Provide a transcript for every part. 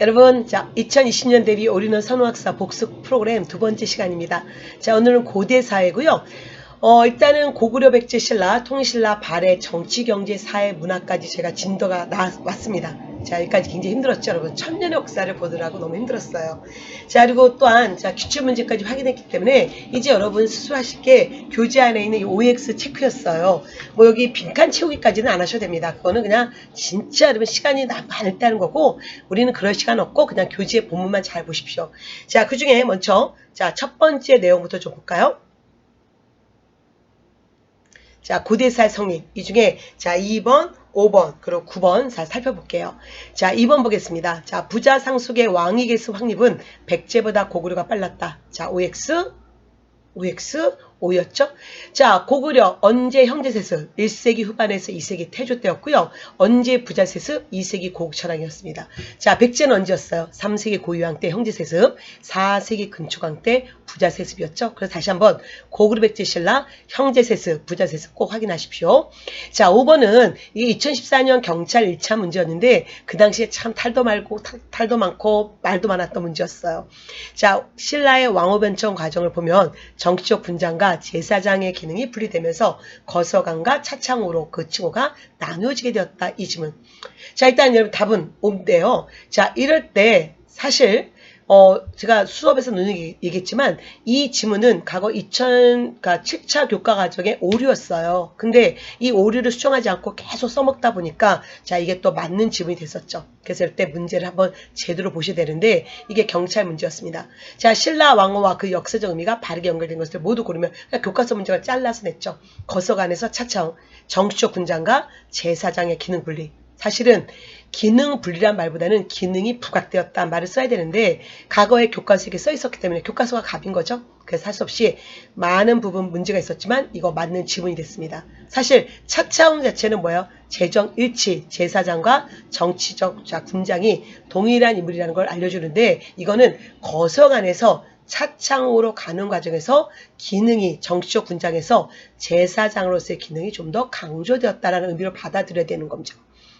여러분, 자, 2020년 대비 오리는 선호학사 복습 프로그램 두 번째 시간입니다. 자, 오늘은 고대사회고요. 어, 일단은 고구려 백제 신라, 통신라, 발해, 정치, 경제, 사회, 문화까지 제가 진도가 나왔습니다. 자, 여기까지 굉장히 힘들었죠, 여러분. 천년의 역사를 보느라고 너무 힘들었어요. 자, 그리고 또한, 자, 기출 문제까지 확인했기 때문에, 이제 여러분 수술하실 게 교재 안에 있는 이 OX 체크였어요. 뭐 여기 빈칸 채우기까지는 안 하셔도 됩니다. 그거는 그냥 진짜 여러분 시간이 나- 많을 때 하는 거고, 우리는 그럴 시간 없고, 그냥 교재 본문만 잘 보십시오. 자, 그 중에 먼저, 자, 첫 번째 내용부터 좀 볼까요? 자, 고대사의 성립. 이 중에 자, 2번, 5번, 그리고 9번 자, 살펴볼게요. 자, 2번 보겠습니다. 자, 부자 상속의 왕위 계수 확립은 백제보다 고구려가 빨랐다. 자, OX, OX, O였죠? 자, 고구려 언제 형제세습 1세기 후반에서 2세기 태조 때였고요. 언제 부자세습 2세기 고국천왕이었습니다. 자, 백제는 언제였어요? 3세기 고유왕 때 형제세습, 4세기 근초강 때 부자세습이었죠. 그래서 다시 한번 고구려 백제 신라 형제세습, 부자세습 꼭 확인하십시오. 자, 5번은 이게 2014년 경찰 1차 문제였는데 그 당시에 참 탈도 말고 탈- 탈도 많고 말도 많았던 문제였어요. 자, 신라의 왕호 변청 과정을 보면 정치적 분장과 제사장의 기능이 분리되면서 거서관과 차창으로 그 칭호가 나누어지게 되었다. 이 질문. 자, 일단 여러분 답은 옵인데요. 자, 이럴 때 사실 어, 제가 수업에서 눈이 얘기했지만 이 지문은 과거 2000, 그러니까 7차 교과 과정의 오류였어요. 근데 이 오류를 수정하지 않고 계속 써먹다 보니까 자, 이게 또 맞는 지문이 됐었죠. 그래서 이때 문제를 한번 제대로 보셔야 되는데 이게 경찰 문제였습니다. 자, 신라 왕호와 그 역사적 의미가 바르게 연결된 것을 모두 고르면 교과서 문제가 잘라서 냈죠. 거서관에서 차차원, 정치적 군장과 제사장의 기능 분리. 사실은 기능 분리란 말보다는 기능이 부각되었다 말을 써야 되는데 과거에 교과서에 써 있었기 때문에 교과서가 갑인 거죠. 그래서 할 수 없이 많은 부분 문제가 있었지만 이거 맞는 지문이 됐습니다. 사실 차차운 자체는 뭐예요? 재정 일치, 제사장과 정치적 자, 군장이 동일한 인물이라는 걸 알려주는데 이거는 거성 안에서 차창으로 가는 과정에서 기능이 정치적 군장에서 제사장으로서의 기능이 좀 더 강조되었다라는 의미로 받아들여야 되는 거죠.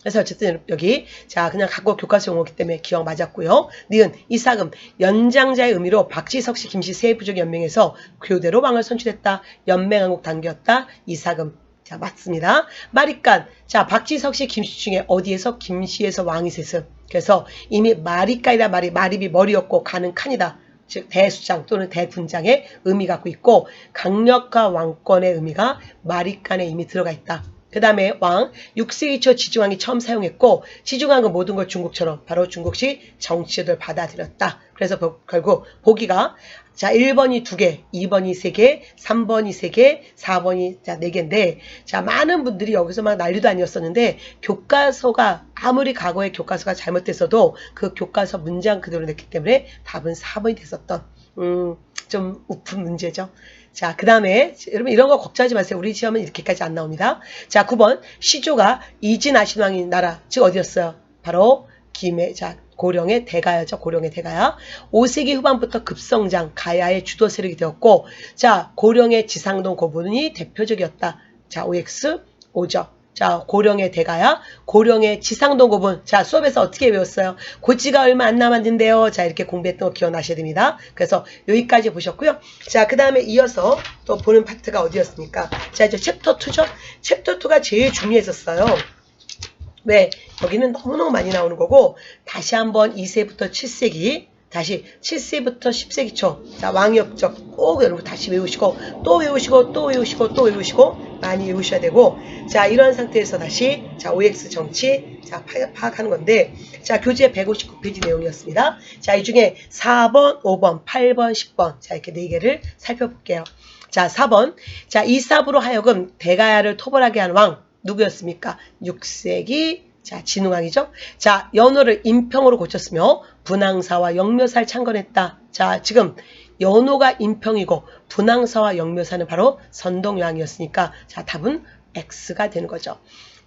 그래서 어쨌든 여기 자 그냥 갖고 교과서 용어기 때문에 기억 맞았고요. 니은 이사금 연장자의 의미로 박지석 씨 김 씨 세 부족 연맹에서 교대로 왕을 선출했다. 연맹한국 당겼다. 이사금 자 맞습니다. 마리간 자 박지석 씨 김 씨 중에 어디에서 김씨에서 왕이 셋음. 그래서 이미 마리간이라 말이 마립이 머리였고 가는 칸이다. 즉 대수장 또는 대군장의 의미 갖고 있고 강력과 왕권의 의미가 마리간에 이미 들어가 있다. 그 다음에 왕 6세기 초 지중왕이 처음 사용했고 지중왕은 모든 걸 중국처럼 바로 중국식 정치제도를 받아들였다. 그래서 보- 결국 보기가 자 1번이 2개, 2번이 3개, 3번이 3개, 4번이 자 4개인데 자 많은 분들이 여기서 막 난리도 아니었었는데 교과서가 아무리 과거의 교과서가 잘못됐어도 그 교과서 문장 그대로 냈기 때문에 답은 4번이 됐었던 음, 좀 우픈 문제죠. 자, 그 다음에, 여러분 이런 거 걱정하지 마세요. 우리 시험은 이렇게까지 안 나옵니다. 자, 9번. 시조가 이진아신왕의 나라, 즉 어디였어요? 바로 김해, 자, 고령의 대가야죠. 고령의 대가야. 5세기 후반부터 급성장, 가야의 주도 세력이 되었고, 자, 고령의 지상동 고분이 대표적이었다. 자, OX, 오죠. 자, 고령의 대가야, 고령의 지상동 고분. 자, 수업에서 어떻게 외웠어요? 고지가 얼마 안 남았는데요. 자, 이렇게 공부했던 거 기억나셔야 됩니다. 그래서 여기까지 보셨고요. 자, 그 다음에 이어서 또 보는 파트가 어디였습니까? 자, 이제 챕터 2죠? 챕터 2가 제일 중요했었어요. 왜? 여기는 너무너무 많이 나오는 거고, 다시 한번 2세부터 7세기, 다시 7세부터 10세기 초, 자, 왕역적 꼭 여러분 다시 외우시고, 또 외우시고, 또 외우시고, 또 외우시고, 많이 외우셔야 되고, 자, 이런 상태에서 다시, 자, OX 정치, 자, 파- 파악하는 건데, 자, 교재 159페이지 내용이었습니다. 자, 이 중에 4번, 5번, 8번, 10번, 자, 이렇게 네 개를 살펴볼게요. 자, 4번. 자, 이삽으로 하여금 대가야를 토벌하게 한 왕, 누구였습니까? 6세기, 자, 진흥왕이죠. 자, 연호를 인평으로 고쳤으며, 분황사와 영묘사를 창건했다. 자, 지금, 연호가 인평이고, 분황사와 영묘사는 바로 선동왕이었으니까, 자, 답은 X가 되는 거죠.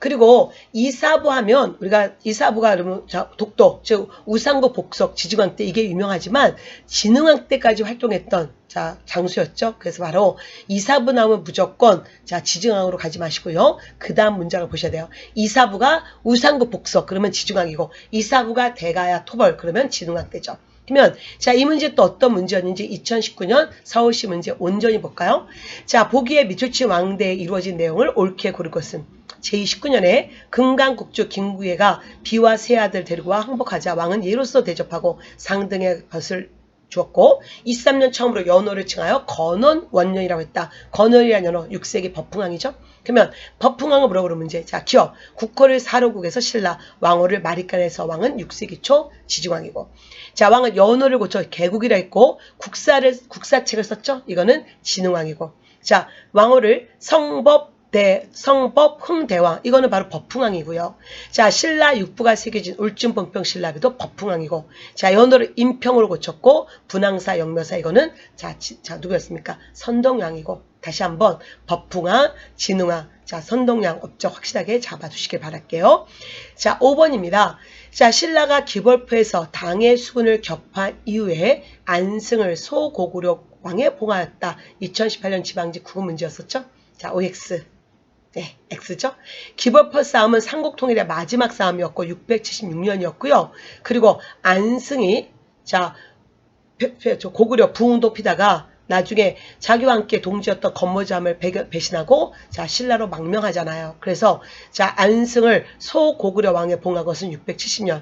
그리고 이사부 하면 우리가 이사부가 그러면 자, 독도, 즉 우상국 복석 지중왕 때 이게 유명하지만 진흥왕 때까지 활동했던 자 장수였죠. 그래서 바로 이사부 나오면 무조건 자 지중왕으로 가지 마시고요. 그 다음 문장을 보셔야 돼요. 이사부가 우상국 복석 그러면 지중왕이고 이사부가 대가야 토벌 그러면 진흥왕 때죠. 그러면 자 이 문제 또 어떤 문제였는지 2019년 서울시 문제 온전히 볼까요? 자 보기에 미초치 왕대에 이루어진 내용을 옳게 고를 것은 제29년에 금강국주 김구예가 비와 세 아들 데리고 와 항복하자 왕은 예로서 대접하고 상등의 것을 주었고 23년 처음으로 연호를 칭하여 건원 원년이라고 했다. 건원이라는 연호 6세기 법풍왕이죠. 그러면 법풍왕을 물어보는 문제. 자 기억 국호를 사로국에서 신라 왕호를 마리간에서 왕은 6세기 초 지중왕이고 자 왕은 연호를 고쳐 개국이라 했고 국사를 국사책을 썼죠. 이거는 진흥왕이고 자 왕호를 성법 대, 성법 흥대왕 이거는 바로 법풍왕이고요. 자 신라 육부가 새겨진 울진 본평 신라비도 법풍왕이고 자 연호를 인평으로 고쳤고 분황사 영묘사 이거는 자, 지, 자 누구였습니까? 선동왕이고 다시 한번 법풍왕 진흥왕 자 선동양 업적 확실하게 잡아두시길 바랄게요. 자 5번입니다. 자 신라가 기벌포에서 당의 수군을 격파한 이후에 안승을 소고구려 왕에 봉하였다. 2018년 지방지 구분 문제였었죠. 자 OX 네, X죠. 기벌포 싸움은 삼국통일의 마지막 싸움이었고 676년이었고요. 그리고 안승이 자 고구려 부흥도 피다가 나중에 자기와 함께 동지였던 건모잠을 배신하고 자 신라로 망명하잖아요. 그래서 자 안승을 소고구려 왕에 봉한 것은 670년.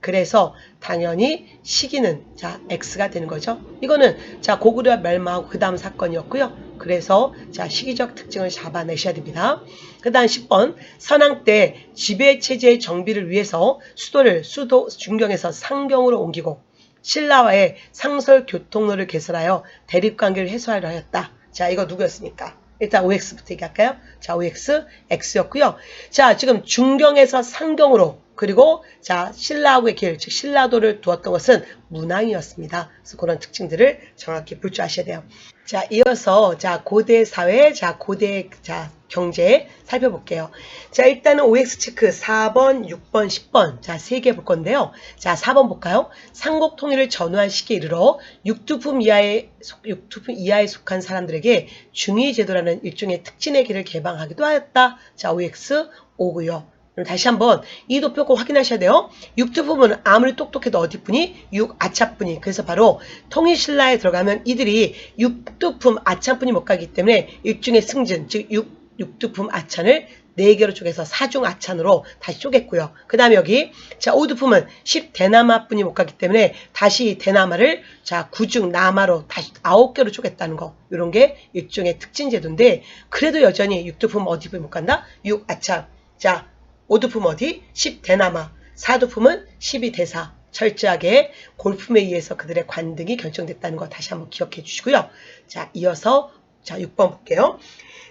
그래서 당연히 시기는 자 X가 되는 거죠. 이거는 자 고구려 멸망하고 그 다음 사건이었고요. 그래서 자 시기적 특징을 잡아내셔야 됩니다. 그 다음 10번 선왕 때 지배체제의 정비를 위해서 수도를 수도 중경에서 상경으로 옮기고 신라와의 상설 교통로를 개설하여 대립관계를 해소하려 하였다. 자 이거 누구였습니까? 일단 OX부터 얘기할까요? 자 OX, X였고요. 자 지금 중경에서 상경으로 그리고 자 신라하고의 길, 즉 신라도를 두었던 것은 문왕이었습니다. 그래서 그런 특징들을 정확히 볼줄 아셔야 돼요. 자 이어서 자 고대 사회, 자 고대 자 경제 살펴볼게요. 자 일단은 OX 체크 4번, 6번, 10번 자 세 개 볼 건데요. 자 4번 볼까요? 삼국 통일을 전후한 시기에 이르러 육두품 이하에 육두품 이하에 속한 사람들에게 중위 제도라는 일종의 특진의 길을 개방하기도 하였다. 자 OX 5고요. 다시 한번 이 도표 꼭 확인하셔야 돼요. 육두품은 아무리 똑똑해도 어디뿐이? 육아차뿐이. 그래서 바로 통일신라에 들어가면 이들이 육두품 아차뿐이 못 가기 때문에 일종의 승진, 즉 육, 육두품 아찬을 4개로 쪼개서 사중 아찬으로 다시 쪼갰고요. 그 다음에 여기 자 오두품은 10대나마뿐이 못 가기 때문에 다시 대나마를 자 구중 나마로 다시 9개로 쪼갰다는 거 이런 게 일종의 특진 제도인데 그래도 여전히 육두품 어디뿐이 못 간다? 육아찬 자 오두품 어디? 10대나마. 사두품은 12대사. 철저하게 골품에 의해서 그들의 관등이 결정됐다는 거 다시 한번 기억해 주시고요. 자, 이어서 자, 6번 볼게요.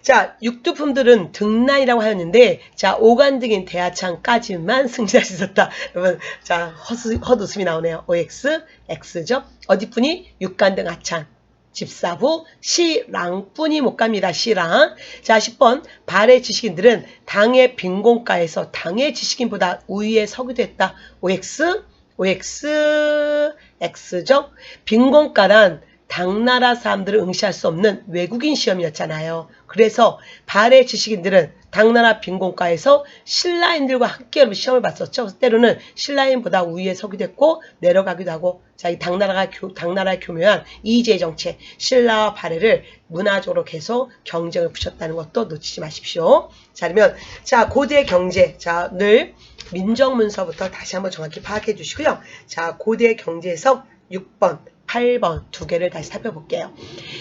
자, 육두품들은 등란이라고 하였는데, 자, 오관등인 대하창까지만 승진할 수 있었다. 여러분, 자, 헛, 헛웃음이 나오네요. OX, X죠? 어디뿐이? 육관등 하창. 집사부 시랑뿐이 못 갑니다. 시랑. 자 10번 발의 지식인들은 당의 빈공가에서 당의 지식인보다 우위에 서기도 했다. OX OX X죠. 빈공가란 당나라 사람들을 응시할 수 없는 외국인 시험이었잖아요. 그래서 발의 지식인들은 당나라 빈공가에서 신라인들과 함께 시험을 봤었죠. 때로는 신라인보다 우위에 서기도 했고 내려가기도 하고 자, 이 당나라가 교, 당나라의 교묘한 이재 정책, 신라와 발해를 문화적으로 계속 경쟁을 붙였다는 것도 놓치지 마십시오. 자, 그러면 자 고대 경제, 자 늘 민정문서부터 다시 한번 정확히 파악해 주시고요. 자 고대 경제에서 6번 8번 두 개를 다시 살펴볼게요.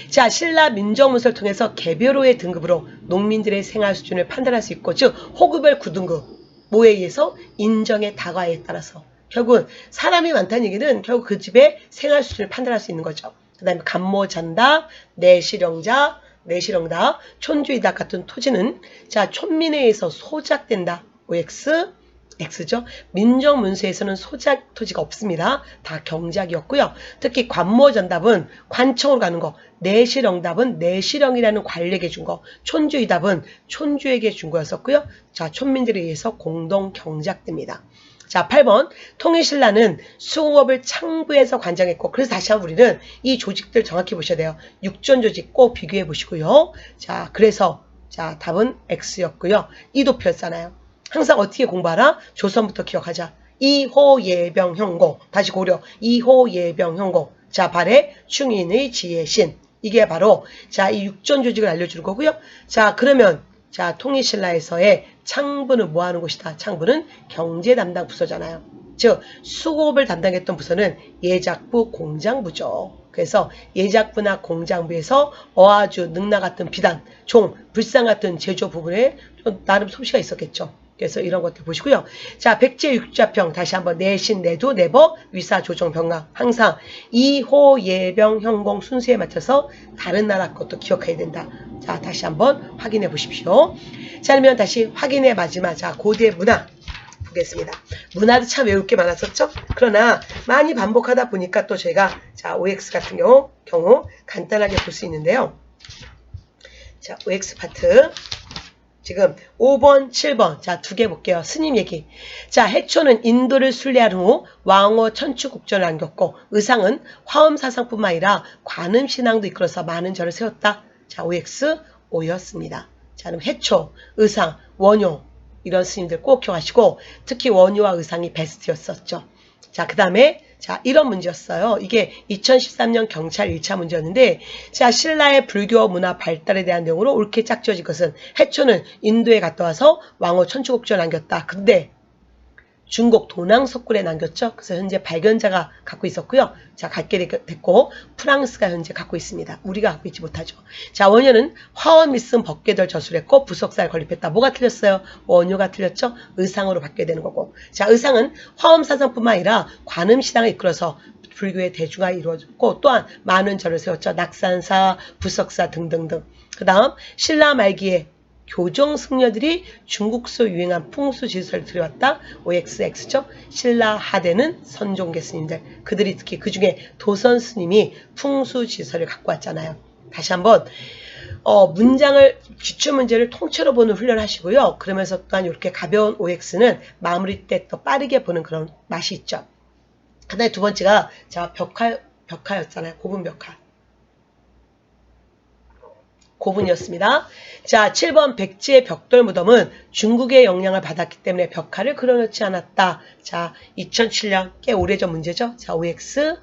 자, 신라 민정문서를 통해서 개별호의 등급으로 농민들의 생활 수준을 판단할 수 있고, 즉 호급별 9등급 뭐에 의해서 인정의 다과에 따라서 결국은 사람이 많다는 얘기는 결국 그 집의 생활 수준을 판단할 수 있는 거죠. 그 다음에 간모잔다, 내실령자, 내실령다, 촌주이다 같은 토지는 자 촌민에 의해서 소작된다. OX X죠. 민정문서에서는 소작 토지가 없습니다. 다 경작이었고요. 특히 관모전답은 관청으로 가는 거, 내실영답은 내실영이라는 관리에게 준 거, 촌주의답은 촌주에게 준 거였었고요. 자, 촌민들에 의해서 공동 경작됩니다. 자, 8번. 통일신라는 수공업을 창부에서 관장했고, 그래서 다시 한번 우리는 이 조직들 정확히 보셔야 돼요. 육전 조직 꼭 비교해 보시고요. 자, 그래서, 자, 답은 X였고요. 이도 표였잖아요. 항상 어떻게 공부하라? 조선부터 기억하자. 이호 예병 형공. 다시 고려. 이호 예병 형공. 자, 발의 충인의 지혜신. 이게 바로, 자, 이 육전 조직을 알려주는 거고요. 자, 그러면, 자, 통일신라에서의 창부는 뭐 하는 곳이다? 창부는 경제 담당 부서잖아요. 즉, 수급을 담당했던 부서는 예작부 공장부죠. 그래서 예작부나 공장부에서 어아주, 능나 같은 비단, 종, 불상 같은 제조 부분에 좀 나름 솜씨가 있었겠죠. 그래서 이런 것들 보시고요. 자, 백제 육자평 다시 한번 내신, 내도, 내버, 위사, 조정, 병강 항상 이호, 예병, 형공 순수에 맞춰서 다른 나라 것도 기억해야 된다. 자, 다시 한번 확인해 보십시오. 자, 그러면 다시 확인해 마지막 자, 고대 문화 보겠습니다. 문화도 참 외울 게 많았었죠? 그러나 많이 반복하다 보니까 또 저희가 자, OX 같은 경우, 경우 간단하게 볼 수 있는데요. 자, OX 파트. 지금 5번, 7번. 자, 두 개 볼게요. 스님 얘기. 자, 해초는 인도를 순례한 후 왕호 천추국전을 안겼고 의상은 화엄사상뿐만 아니라 관음신앙도 이끌어서 많은 절을 세웠다. 자, OX, O였습니다. 자, 그럼 해초, 의상, 원효 이런 스님들 꼭 기억하시고 특히 원효와 의상이 베스트였었죠. 자, 그 다음에 자, 이런 문제였어요. 이게 2013년 경찰 1차 문제였는데, 자, 신라의 불교 문화 발달에 대한 내용으로 옳게 짝지어진 것은 해초는 인도에 갔다 와서 왕호 천추국주에 남겼다. 근데 중국 도낭 석굴에 남겼죠. 그래서 현재 발견자가 갖고 있었고요. 자, 갖게 됐고 프랑스가 현재 갖고 있습니다. 우리가 갖고 있지 못하죠. 자, 원효는 화원 미씀 법계들 저술했고 부석사를 건립했다. 뭐가 틀렸어요? 원효가 틀렸죠. 의상으로 바뀌게 되는 거고. 자, 의상은 화엄 사상뿐만 아니라 관음 신앙을 이끌어서 불교의 대중화 이루어졌고 또한 많은 절을 세웠죠. 낙산사, 부석사 등등등. 그 다음 신라 말기에 교정 승려들이 중국서 유행한 풍수 질서를 들여왔다. OXX죠. 신라 하대는 선종계 스님들. 그들이 특히 그 중에 도선 스님이 풍수 질서를 갖고 왔잖아요. 다시 한번 어, 문장을 기출 문제를 통째로 보는 훈련을 하시고요. 그러면서 또한 이렇게 가벼운 OX는 마무리 때더 빠르게 보는 그런 맛이 있죠. 그다음에 두 번째가 자 벽화 벽화였잖아요. 고분 벽화. 고분이었습니다. 자, 7번 백지의 벽돌 무덤은 중국의 영향을 받았기 때문에 벽화를 그려놓지 않았다. 자, 2007년 꽤 오래전 문제죠. 자, OX,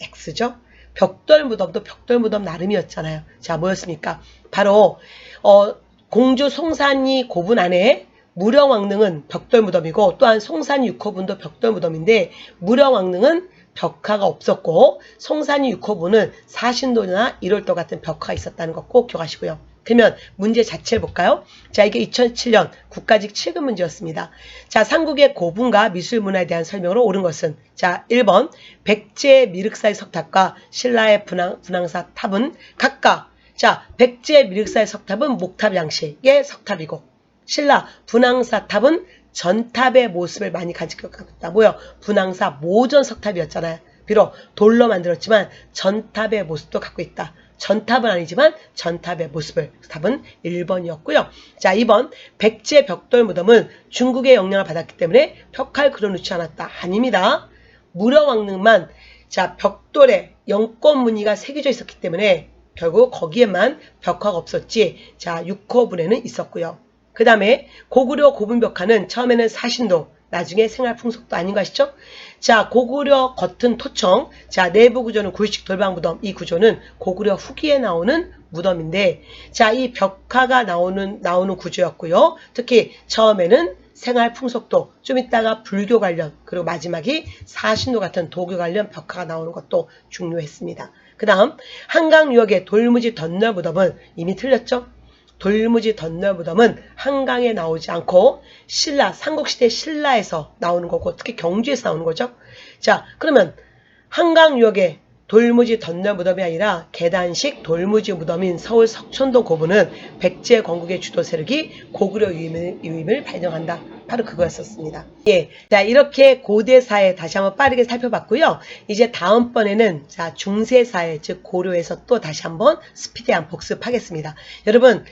X죠. 벽돌 무덤도 벽돌 무덤 나름이었잖아요. 자, 뭐였습니까? 바로 어, 공주 송산이 고분 안에 무령왕릉은 벽돌 무덤이고 또한 송산이 육호분도 벽돌 무덤인데 무령왕릉은 벽화가 없었고 송산이 6호분은 사신도나 1월도 같은 벽화가 있었다는 거꼭 기억하시고요. 그러면 문제 자체를 볼까요? 자, 이게 2007년 국가직 7급 문제였습니다. 자, 삼국의 고분과 미술 문화에 대한 설명으로 옳은 것은 자, 1번 백제 미륵사의 석탑과 신라의 분황, 분황사 탑은 각각 자, 백제 미륵사의 석탑은 목탑 양식의 석탑이고 신라 분황사 탑은 전탑의 모습을 많이. 뭐요? 분황사 모전 석탑이었잖아요. 비록 돌로 만들었지만 전탑의 모습도 갖고 있다. 전탑은 아니지만 전탑의 모습을 답은 1번이었고요. 자 2번 백제 벽돌 무덤은 중국의 영향을 받았기 때문에 벽화를 그려놓지 않았다. 아닙니다. 무려왕릉만 자 벽돌에 영권 무늬가 새겨져 있었기 때문에 결국 거기에만 벽화가 없었지 자 6호분에는 있었고요. 그 다음에 고구려 고분벽화는 처음에는 사신도 나중에 생활풍속도 아닌 거 아시죠? 자 고구려 겉은 토청 자 내부 구조는 구유식 돌방무덤 이 구조는 고구려 후기에 나오는 무덤인데 자 이 벽화가 나오는 나오는 구조였고요. 특히 처음에는 생활 풍속도 좀 있다가 불교 관련 그리고 마지막이 사신도 같은 도교 관련 벽화가 나오는 것도 중요했습니다. 그 다음 한강 유역의 돌무지 덧널 무덤은 이미 틀렸죠? 돌무지 덧널무덤은 한강에 나오지 않고 신라 삼국시대 신라에서 나오는 거고 특히 경주에서 나오는 거죠. 자 그러면 한강 유역에 돌무지 덧날 무덤이 아니라 계단식 돌무지 무덤인 서울 석촌동 고분은 백제 건국의 주도 세력이 고구려 유임을, 유임을 발령한다. 바로 그거였었습니다. 예. 자, 이렇게 고대사회 다시 한번 빠르게 살펴봤고요. 이제 다음번에는 자, 중세사회, 즉 고려에서 또 다시 한번 스피디한 복습하겠습니다. 여러분,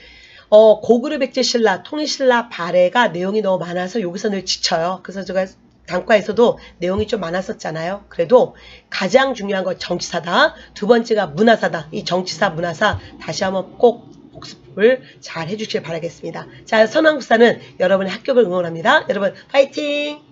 어, 고구려 백제 신라, 통일신라 발해가 내용이 너무 많아서 여기서 늘 지쳐요. 그래서 제가 단과에서도 내용이 좀 많았었잖아요. 그래도 가장 중요한 건 정치사다. 두 번째가 문화사다. 이 정치사, 문화사 다시 한번 꼭 복습을 잘 해주시길 바라겠습니다. 자, 선왕국사는 여러분의 합격을 응원합니다. 여러분, 파이팅!